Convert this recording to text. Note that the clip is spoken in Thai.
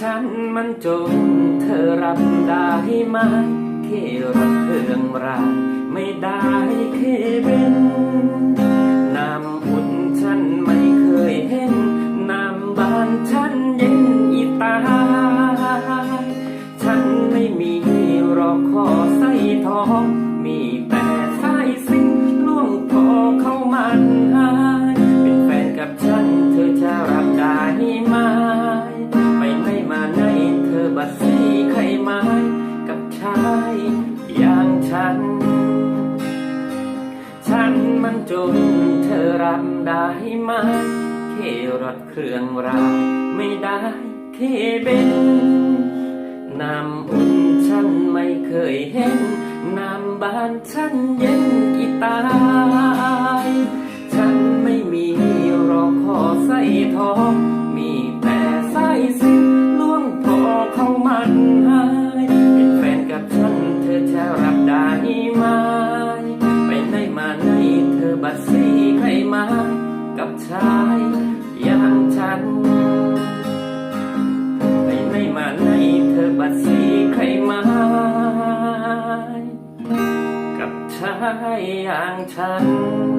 ฉันมันจนเธอรับได้ไหมแค่รักเครื่องรางไม่ได้แค่เป็นน้ำอุ่นฉันไม่เคยเห็น น้ำบานฉันเย็นอีตาย ฉันมันจนเธอรับได้ไหมแค่รถเครื่องรางไม่ได้แค่เป็นน้ำอุ่นฉันไม่เคยเห็นน้ำบานฉันเย็นอีตายฉันไม่มีรอกคอใส่ทอง มีแต่สายสินล่วงพอเข้ามันหายเป็น ดสีใครมากับชายอย่างฉัน